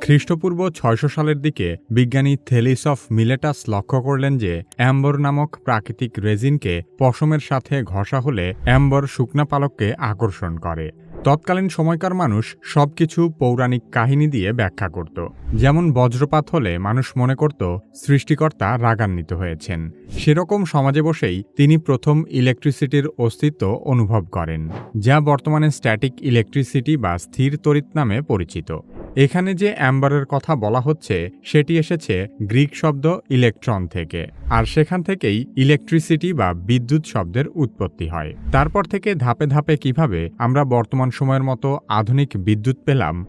খ্রিস্টপূর্ব ছয়শো সালের দিকে বিজ্ঞানী থেলিস অফ মিলেটাস লক্ষ্য করলেন যে অ্যাম্বর নামক প্রাকৃতিক রেজিনকে পশমের সাথে ঘষা হলে অ্যাম্বর শুকনা পালককে আকর্ষণ করে। তৎকালীন সময়কার মানুষ সবকিছু পৌরাণিক কাহিনী দিয়ে ব্যাখ্যা করত। যেমন বজ্রপাত হলে মানুষ মনে করত সৃষ্টিকর্তা রাগান্বিত হয়েছেন। সেরকম সমাজে বসেই তিনি প্রথম ইলেকট্রিসিটির অস্তিত্ব অনুভব করেন, যা বর্তমানে স্ট্যাটিক ইলেকট্রিসিটি বা স্থির তড়িৎ নামে পরিচিত। এখানে যে অ্যাম্বারের কথা বলা হচ্ছে, সেটি এসেছে গ্রিক শব্দ ইলেকট্রন থেকে। আর সেখান থেকেই ইলেকট্রিসিটি বা বিদ্যুৎ শব্দের উৎপত্তি হয়। তারপর থেকে ধাপে ধাপে কীভাবে আমরা বর্তমান সময়ের মতো আধুনিক বিদ্যুৎ পেলাম?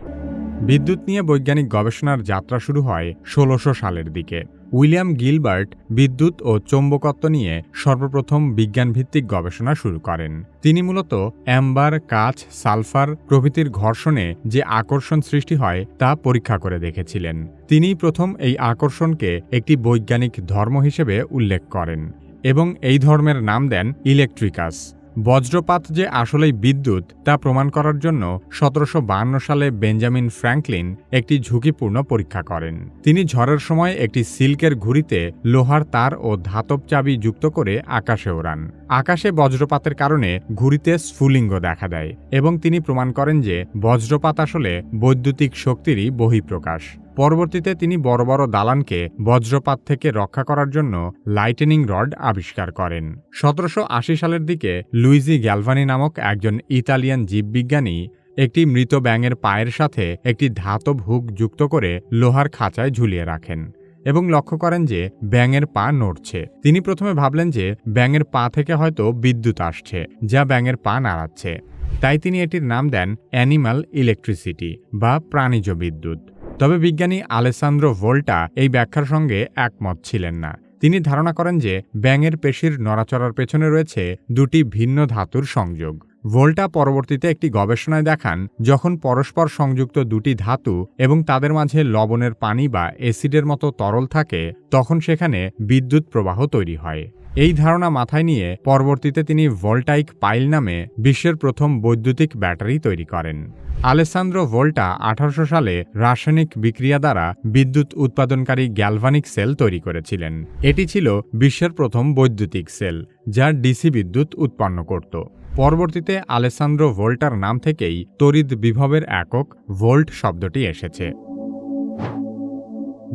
বিদ্যুৎ নিয়ে বৈজ্ঞানিক গবেষণার যাত্রা শুরু হয় ষোলোশো সালের দিকে। উইলিয়াম গিলবার্ট বিদ্যুৎ ও চৌম্বকত্ব নিয়ে সর্বপ্রথম বিজ্ঞানভিত্তিক গবেষণা শুরু করেন। তিনি মূলত অ্যাম্বার, কাচ, সালফার প্রভৃতির ঘর্ষণে যে আকর্ষণ সৃষ্টি হয় তা পরীক্ষা করে দেখেছিলেন। তিনি প্রথম এই আকর্ষণকে একটি বৈজ্ঞানিক ধর্ম হিসেবে উল্লেখ করেন এবং এই ধর্মের নাম দেন ইলেকট্রিকাস। বজ্রপাত যে আসলেই বিদ্যুৎ তা প্রমাণ করার জন্য সতেরোশো বায়ান্ন সালে বেঞ্জামিন ফ্র্যাঙ্কলিন একটি ঝুঁকিপূর্ণ পরীক্ষা করেন। তিনি ঝড়ের সময় একটি সিল্কের ঘুড়িতে লোহার তার ও ধাতব চাবি যুক্ত করে আকাশে ওড়ান। আকাশে বজ্রপাতের কারণে ঘুড়িতে স্ফুলিঙ্গ দেখা দেয় এবং তিনি প্রমাণ করেন যে বজ্রপাত আসলে বৈদ্যুতিক শক্তিরই বহিঃপ্রকাশ। পরবর্তীতে তিনি বড় বড় দালানকে বজ্রপাত থেকে রক্ষা করার জন্য লাইটেনিং রড আবিষ্কার করেন। সতেরোশো আশি সালের দিকে লুইজি গ্যালভানি নামক একজন ইতালিয়ান জীববিজ্ঞানী একটি মৃত ব্যাঙের পায়ের সাথে একটি ধাতব হুক যুক্ত করে লোহার খাঁচায় ঝুলিয়ে রাখেন এবং লক্ষ্য করেন যে ব্যাঙের পা নড়ছে। তিনি প্রথমে ভাবলেন যে ব্যাঙের পা থেকে হয়তো বিদ্যুৎ আসছে, যা ব্যাঙের পা নাড়াচ্ছে। তাই তিনি এটির নাম দেন অ্যানিমাল ইলেকট্রিসিটি বা প্রাণীজ বিদ্যুৎ। তবে বিজ্ঞানী আলেসান্দ্রো ভোল্টা এই ব্যাখ্যার সঙ্গে একমত ছিলেন না। তিনি ধারণা করেন যে ব্যাঙের পেশির নড়াচড়ার পেছনে রয়েছে দুটি ভিন্ন ধাতুর সংযোগ। ভোল্টা পরবর্তীতে একটি গবেষণায় দেখান, যখন পরস্পর সংযুক্ত দুটি ধাতু এবং তাদের মাঝে লবণের পানি বা অ্যাসিডের মতো তরল থাকে, তখন সেখানে বিদ্যুৎ প্রবাহ তৈরি হয়। এই ধারণা মাথায় নিয়ে পরবর্তীতে তিনি ভোল্টাইক পাইল নামে বিশ্বের প্রথম বৈদ্যুতিক ব্যাটারি তৈরি করেন। আলেসান্দ্রো ভোল্টা আঠারোশো সালে রাসায়নিক বিক্রিয়া দ্বারা বিদ্যুৎ উৎপাদনকারী গ্যালভানিক সেল তৈরি করেছিলেন। এটি ছিল বিশ্বের প্রথম বৈদ্যুতিক সেল, যা ডিসি বিদ্যুৎ উৎপন্ন করত। পরবর্তীতে আলেসান্দ্রো ভোল্টার নাম থেকেই তড়িৎ বিভবের একক ভোল্ট শব্দটি এসেছে।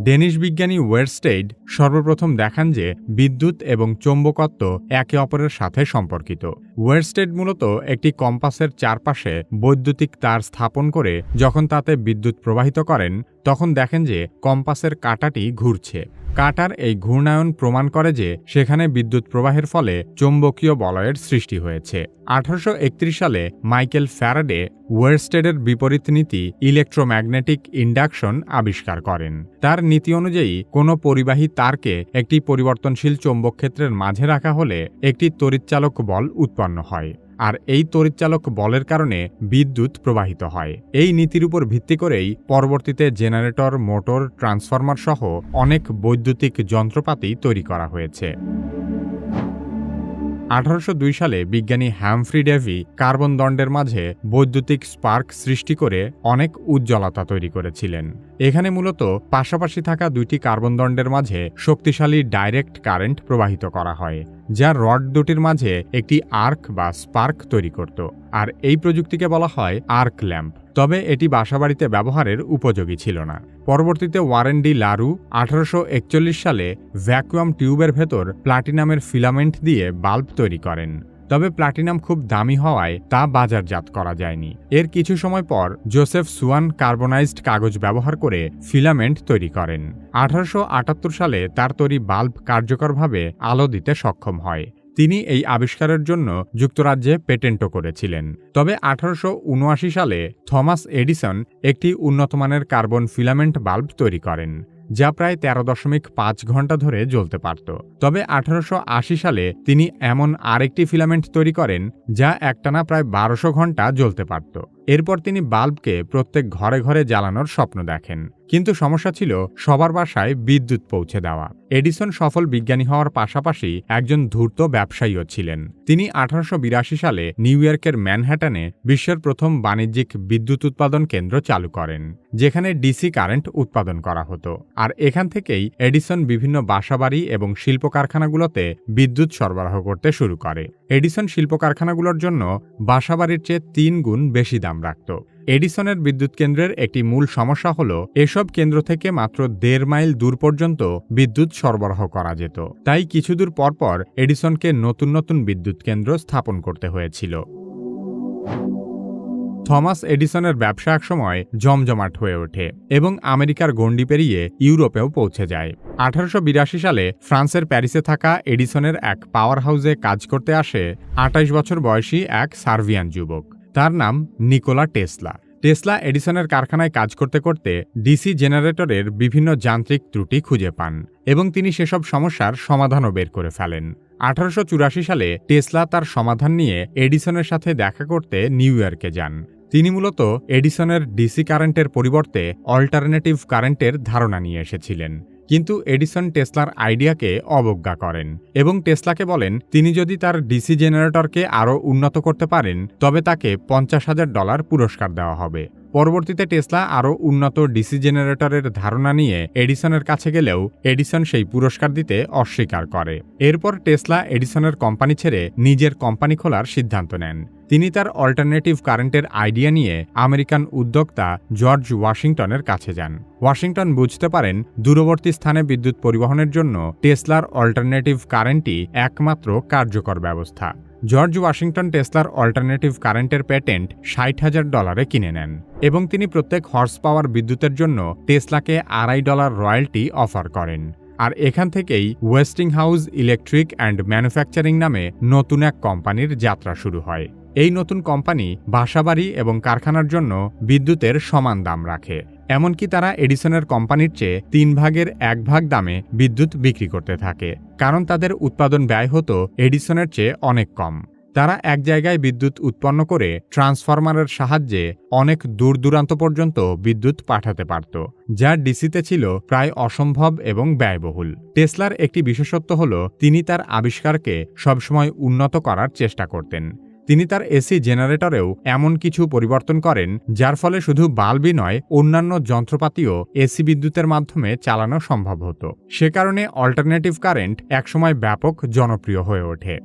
ডেনিশ বিজ্ঞানী ওয়েরস্টেড সর্বপ্রথম দেখান যে বিদ্যুৎ এবং চৌম্বকত্ব একে অপরের সাথে সম্পর্কিত। ওয়েরস্টেড মূলত একটি কম্পাসের চারপাশে বৈদ্যুতিক তার স্থাপন করে যখন তাতে বিদ্যুৎ প্রবাহিত করেন, তখন দেখেন যে কম্পাসের কাঁটাটি ঘুরছে। কাটার এই ঘূর্ণায়ন প্রমাণ করে যে সেখানে বিদ্যুৎ প্রবাহের ফলে চৌম্বকীয় বলয়ের সৃষ্টি হয়েছে। আঠারোশো একত্রিশ সালে মাইকেল ফ্যারাডে ওয়েরস্টেডের বিপরীত নীতি ইলেকট্রোম্যাগনেটিক ইন্ডাকশন আবিষ্কার করেন। তার নীতি অনুযায়ী, কোনো পরিবাহী তারকে একটি পরিবর্তনশীল চৌম্বক ক্ষেত্রের মাঝে রাখা হলে একটি তড়িৎচালক বল উৎপন্ন হয়। আর এই তড়িৎচালক বলের কারণে বিদ্যুৎ প্রবাহিত হয়। এই নীতির উপর ভিত্তি করেই পরবর্তীতে জেনারেটর, মোটর, ট্রান্সফরমার সহ অনেক বৈদ্যুতিক যন্ত্রপাতি তৈরি করা হয়েছে। আঠারোশো দুই সালে বিজ্ঞানী হ্যামফ্রি ডেভি কার্বন দণ্ডের মাঝে বৈদ্যুতিক স্পার্ক সৃষ্টি করে অনেক উজ্জ্বলতা তৈরি করেছিলেন। এখানে মূলত পাশাপাশি থাকা দুইটি কার্বন দণ্ডের মাঝে শক্তিশালী ডাইরেক্ট কারেন্ট প্রবাহিত করা হয়, যা রড দুটির মাঝে একটি আর্ক বা স্পার্ক তৈরি করত, আর এই প্রযুক্তিকে বলা হয় আর্ক ল্যাম্প। তবে এটি বাসাবাড়িতে ব্যবহারের উপযোগী ছিল না। পরবর্তীতে ওয়ারেন ডি লারু আঠারোশো একচল্লিশ সালে ভ্যাকুয়াম টিউবের ভেতর প্লাটিনামের ফিলামেন্ট দিয়ে বাল্ব তৈরি করেন। তবে প্লাটিনাম খুব দামি হওয়ায় তা বাজারজাত করা যায়নি। এর কিছু সময় পর জোসেফ সুয়ান কার্বনাইজড কাগজ ব্যবহার করে ফিলামেন্ট তৈরি করেন। আঠারোশো আটাত্তর সালে তার তৈরি বাল্ব কার্যকরভাবে আলো দিতে সক্ষম হয়। তিনি এই আবিষ্কারের জন্য যুক্তরাজ্যে পেটেন্টও করেছিলেন। তবে আঠারোশো উনআশি সালে থমাস এডিসন একটি উন্নতমানের কার্বন ফিলামেন্ট বাল্ব তৈরি করেন, যা প্রায় তেরো দশমিক পাঁচ ঘণ্টা ধরে জ্বলতে পারত। তবে আঠারোশো আশি সালে তিনি এমন আরেকটি ফিলামেন্ট তৈরি করেন, যা একটানা প্রায় বারোশো ঘণ্টা জ্বলতে পারত। এরপর তিনি বাল্বকে প্রত্যেক ঘরে ঘরে জ্বালানোর স্বপ্ন দেখেন। কিন্তু সমস্যা ছিল সবার বাসায় বিদ্যুৎ পৌঁছে দেওয়া। এডিসন সফল বিজ্ঞানী হওয়ার পাশাপাশি একজন ধূর্ত ব্যবসায়ীও ছিলেন। তিনি আঠারোশো বিরাশি সালে নিউ ইয়র্কের ম্যানহ্যাটনে বিশ্বের প্রথম বাণিজ্যিক বিদ্যুৎ উৎপাদন কেন্দ্র চালু করেন, যেখানে ডিসি কারেন্ট উৎপাদন করা হতো। আর এখান থেকেই এডিসন বিভিন্ন বাসাবাড়ি এবং শিল্প কারখানাগুলোতে বিদ্যুৎ সরবরাহ করতে শুরু করে। এডিসন শিল্প কারখানাগুলোর জন্য বাসাবাড়ির চেয়ে তিন গুণ বেশি দাম রাখত। এডিসনের বিদ্যুৎ কেন্দ্রের একটি মূল সমস্যা হল, এসব কেন্দ্র থেকে মাত্র দেড় মাইল দূর পর্যন্ত বিদ্যুৎ সরবরাহ করা যেত। তাই কিছুদূর পরপর এডিসনকে নতুন নতুন বিদ্যুৎ কেন্দ্র স্থাপন করতে হয়েছিল। থমাস এডিসনের ব্যবসা একসময় জমজমাট হয়ে ওঠে এবং আমেরিকার গণ্ডি পেরিয়ে ইউরোপেও পৌঁছে যায়। আঠারোশো বিরাশি সালে ফ্রান্সের প্যারিসে থাকা এডিসনের এক পাওয়ার হাউসে কাজ করতে আসে আটাইশ বছর বয়সী এক সার্ভিয়ান যুবক। তার নাম নিকোলা টেসলা। টেসলা এডিসনের কারখানায় কাজ করতে করতে ডিসি জেনারেটরের বিভিন্ন যান্ত্রিক ত্রুটি খুঁজে পান এবং তিনি সেসব সমস্যার সমাধানও বের করে ফেলেন। আঠারোশো চুরাশি সালে টেসলা তার সমাধান নিয়ে এডিসনের সাথে দেখা করতে নিউ ইয়র্কে যান। তিনি মূলত এডিসনের ডিসি কারেন্টের পরিবর্তে অল্টারনেটিভ কারেন্টের ধারণা নিয়ে এসেছিলেন। কিন্তু এডিসন টেসলার আইডিয়াকে অবজ্ঞা করেন এবং টেসলাকে বলেন, তিনি যদি তার ডিসি জেনারেটরকে আরও উন্নত করতে পারেন, তবে তাকে পঞ্চাশ হাজার ডলার পুরস্কার দেওয়া হবে। পরবর্তীতে টেসলা আরও উন্নত ডিসি জেনারেটরের ধারণা নিয়ে এডিসনের কাছে গেলেও এডিসন সেই পুরস্কার দিতে অস্বীকার করে। এরপর টেসলা এডিসনের কোম্পানি ছেড়ে নিজের কোম্পানি খোলার সিদ্ধান্ত নেন। তিনি তার অল্টারনেটিভ কারেন্টের আইডিয়া নিয়ে আমেরিকান উদ্যোক্তা জর্জ ওয়াশিংটনের কাছে যান। ওয়াশিংটন বুঝতে পারেন, দূরবর্তী স্থানে বিদ্যুৎ পরিবহনের জন্য টেসলার অল্টারনেটিভ কারেন্টই একমাত্র কার্যকর ব্যবস্থা। জর্জ ওয়াশিংটন টেসলার অল্টারনেটিভ কারেন্টের প্যাটেন্ট ষাট হাজার ডলারে কিনে নেন এবং তিনি প্রত্যেক হর্স পাওয়ার বিদ্যুতের জন্য টেসলাকে আড়াই ডলার রয়্যালটি অফার করেন। আর এখান থেকেই Westinghouse electric and manufacturing নামে নতুন এক কোম্পানির যাত্রা শুরু হয়। এই নতুন কোম্পানি বাসাবাড়ি এবং কারখানার জন্য বিদ্যুতের সমান দাম রাখে। এমনকি তারা এডিসনের কোম্পানির চেয়ে তিন ভাগের এক ভাগ দামে বিদ্যুৎ বিক্রি করতে থাকে, কারণ তাদের উৎপাদন ব্যয় হতো এডিসনের চেয়ে অনেক কম। তারা এক জায়গায় বিদ্যুৎ উৎপন্ন করে ট্রান্সফরমারের সাহায্যে অনেক দূর দূরান্ত পর্যন্ত বিদ্যুৎ পাঠাতে পারত, যা ডিসিতে ছিল প্রায় অসম্ভব এবং ব্যয়বহুল। টেসলার একটি বিশেষত্ব হল, তিনি তার আবিষ্কারকে সবসময় উন্নত করার চেষ্টা করতেন। তিনি তার এসি জেনারেটরেও এমন কিছু পরিবর্তন করেন, যার ফলে শুধু বাল্বই নয়, অন্যান্য যন্ত্রপাতিও এসি বিদ্যুতের মাধ্যমে চালানো সম্ভব হতো। সে কারণে অল্টারনেটিভ কারেন্ট একসময় ব্যাপক জনপ্রিয় হয়ে ওঠে।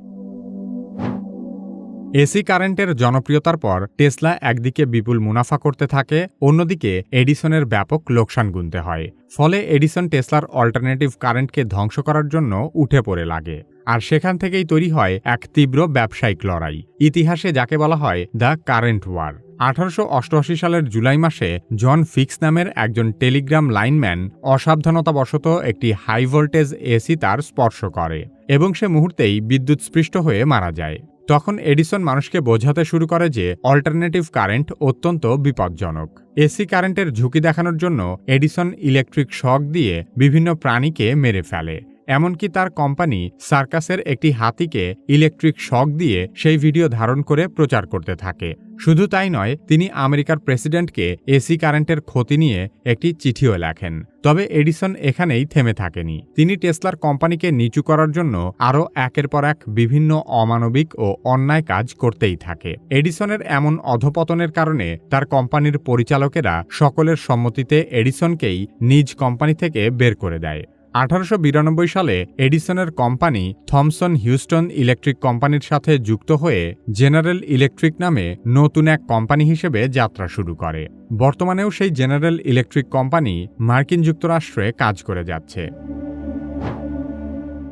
এসি কারেন্টের জনপ্রিয়তার পর টেসলা একদিকে বিপুল মুনাফা করতে থাকে, অন্যদিকে এডিসনের ব্যাপক লোকসান গুনতে হয়। ফলে এডিসন টেসলার অল্টারনেটিভ কারেন্টকে ধ্বংস করার জন্য উঠে পড়ে লাগে। আর সেখান থেকেই তৈরি হয় এক তীব্র ব্যবসায়িক লড়াই। ইতিহাসে যাকে বলা হয় দ্য কারেন্ট ওয়ার। আঠারোশো অষ্টআশি সালের জুলাই মাসে জন ফিক্স নামের একজন টেলিগ্রাম লাইনম্যান অসাবধানতাবশত একটি হাই ভোল্টেজ এসি তার স্পর্শ করে এবং সে মুহূর্তেই বিদ্যুৎ স্পৃষ্ট হয়ে মারা যায়। তখন এডিসন মানুষকে বোঝাতে শুরু করে যে অল্টারনেটিভ কারেন্ট অত্যন্ত বিপজ্জনক। এসি কারেন্টের ঝুঁকি দেখানোর জন্য এডিসন ইলেকট্রিক শক দিয়ে বিভিন্ন প্রাণীকে মেরে ফেলে। এমনকি তার কোম্পানি সার্কাসের একটি হাতিকে ইলেকট্রিক শক দিয়ে সেই ভিডিও ধারণ করে প্রচার করতে থাকে। শুধু তাই নয়, তিনি আমেরিকার প্রেসিডেন্টকে এসি কারেন্টের ক্ষতি নিয়ে একটি চিঠিও লেখেন। তবে এডিসন এখানেই থেমে থাকেনি। তিনি টেসলার কোম্পানিকে নিচু করার জন্য আরও একের পর এক বিভিন্ন অমানবিক ও অন্যায় কাজ করতেই থাকে। এডিসনের এমন অধপতনের কারণে তার কোম্পানির পরিচালকেরা সকলের সম্মতিতে এডিসনকেই নিজ কোম্পানি থেকে বের করে দেয়। আঠারোশো বিরানব্বই সালে এডিসনের কোম্পানি থমসন হিউস্টন ইলেকট্রিক কোম্পানির সাথে যুক্ত হয়ে জেনারেল ইলেকট্রিক নামে নতুন এক কোম্পানি হিসেবে যাত্রা শুরু করে। বর্তমানেও সেই জেনারেল ইলেকট্রিক কোম্পানি মার্কিন যুক্তরাষ্ট্রে কাজ করে যাচ্ছে।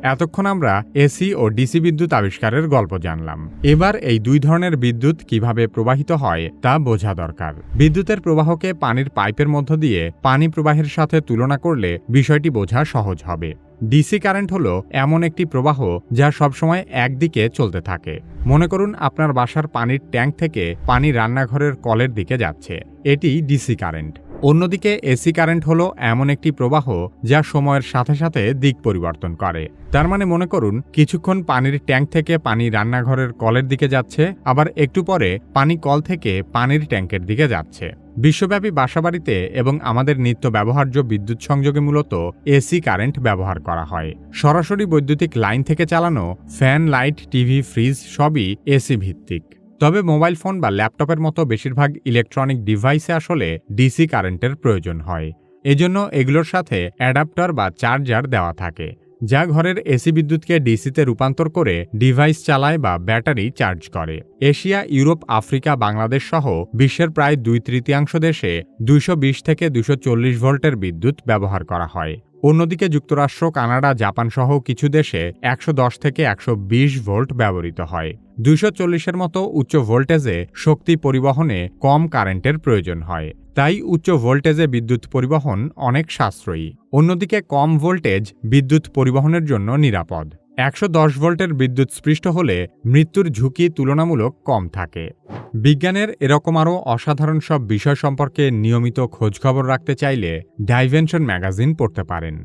এতক্ষণ আমরা এসি ও ডিসি বিদ্যুৎ আবিষ্কারের গল্প জানলাম। এবার এই দুই ধরনের বিদ্যুৎ কীভাবে প্রবাহিত হয় তা বোঝা দরকার। বিদ্যুতের প্রবাহকে পানির পাইপের মধ্য দিয়ে পানি প্রবাহের সাথে তুলনা করলে বিষয়টি বোঝা সহজ হবে। ডিসি কারেন্ট হলো এমন একটি প্রবাহ যা সবসময় একদিকে চলতে থাকে। মনে করুন আপনার বাসার পানির ট্যাঙ্ক থেকে পানি রান্নাঘরের কলের দিকে যাচ্ছে। এটি ডিসি কারেন্ট। অন্যদিকে এসি কারেন্ট হলো এমন একটি প্রবাহ যা সময়ের সাথে সাথে দিক পরিবর্তন করে। তার মানে মনে করুন, কিছুক্ষণ পানির ট্যাঙ্ক থেকে পানি রান্নাঘরের কলের দিকে যাচ্ছে, আবার একটু পরে পানি কল থেকে পানির ট্যাঙ্কের দিকে যাচ্ছে। বিশ্বব্যাপী বাসাবাড়িতে এবং আমাদের নিত্য ব্যবহার্য বিদ্যুৎ সংযোগে মূলত এসি কারেন্ট ব্যবহার করা হয়। সরাসরি বৈদ্যুতিক লাইন থেকে চালানো ফ্যান, লাইট, টিভি, ফ্রিজ সবই এসি ভিত্তিক। তবে মোবাইল ফোন বা ল্যাপটপের মতো বেশিরভাগ ইলেকট্রনিক ডিভাইসে আসলে ডিসি কারেন্টের প্রয়োজন হয়। এজন্য এগুলোর সাথে অ্যাডাপ্টার বা চার্জার দেওয়া থাকে, যা ঘরের এসি বিদ্যুৎকে ডিসিতে রূপান্তর করে ডিভাইস চালায় বা ব্যাটারি চার্জ করে। এশিয়া, ইউরোপ, আফ্রিকা, বাংলাদেশ সহ বিশ্বের প্রায় দুই তৃতীয়াংশ দেশে দুইশো বিশ থেকে দুশো ভোল্টের বিদ্যুৎ ব্যবহার করা হয়। অন্যদিকে যুক্তরাষ্ট্র, কানাডা, জাপান সহ কিছু দেশে একশো দশ থেকে একশো বিশ ভোল্ট ব্যবহৃত হয়। দুইশো চল্লিশের মতো উচ্চ ভোল্টেজে শক্তি পরিবহনে কম কারেন্টের প্রয়োজন হয়। তাই উচ্চ ভোল্টেজে বিদ্যুৎ পরিবহন অনেক সাশ্রয়ী। অন্যদিকে কম ভোল্টেজ বিদ্যুৎ পরিবহনের জন্য নিরাপদ। একশো দশ ভোল্টের বিদ্যুৎ স্পৃষ্ট হলে মৃত্যুর ঝুঁকি তুলনামূলক কম থাকে। বিজ্ঞানের এরকম আরও অসাধারণ সব বিষয় সম্পর্কে নিয়মিত খোঁজখবর রাখতে চাইলে ডাইভেনশন ম্যাগাজিন পড়তে পারেন।